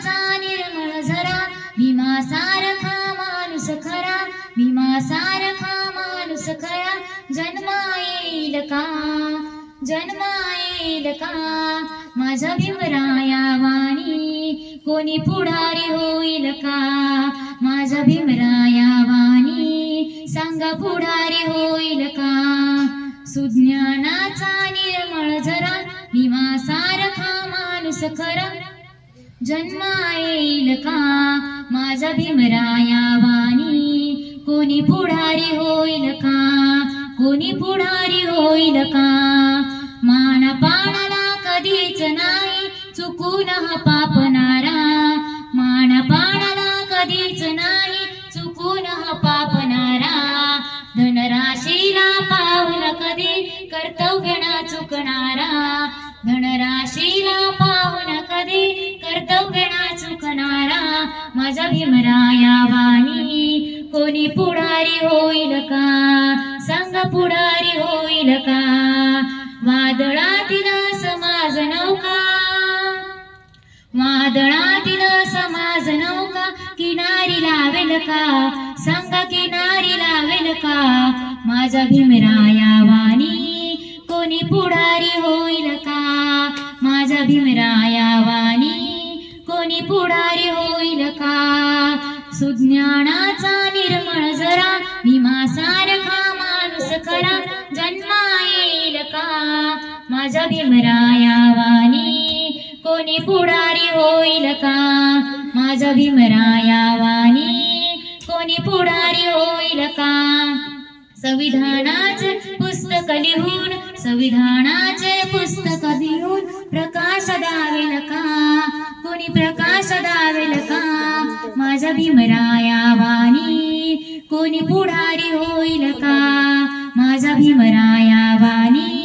ज्ञानाचा निर्मळ झरा भीमा सारखा माणूस खरा भीमा सारखा माणूस खरा. जन्मा येईल का? जन्मा येईल का? माझा भीमराया वाणी कोणी पुढारी होईल का? माझा भीमराया वाणी सांगा पुढारी होईल का? सुज्ञानाचा निर्मळ झरा भीमा सारखा माणूस खरा. जन्मा येईल का? माझा भीमराया वाणी कोणी पुढारी होईल का? कोणी पुढारी होईल का? मान पाणाला कधीच नाही चुकून हा पापणारा मान पाणाला कधीच नाही चुकून हा पापणारा धनराशीला पाहुल कधी कर्तव्य ना चुकणारा. धनराशीला माझा भीमराया वाणी कोणी पुढारी होईल का? संग पुढारी होईल का? वादळातील समाज नौका. वादळातील समाज नौका किनारी लावेल का? सांगा किनारी लावेल का? माझा भीमराया वाणी कोणी पुढारी होईल का? माझा भीमराया वाणी कोणी पुढारी होईल का? सुज्ञानाचा निर्मळ जरा भीमा सारखा माणूस खरा जन्मा येईल का? माझा भीमराया वाणी कोणी पुढारी होईल का? माझा भीमराया वाणी कोणी पुढारी होईल का? संविधानाचे पुस्तक लिहून संविधानाचे पुस्तक लिहून प्रकाश दावेल का? कोणी प्रकाश दावेल का मराया भीमराया वाणी कोणी पुढारी होईल का? माझा भीमराया वाणी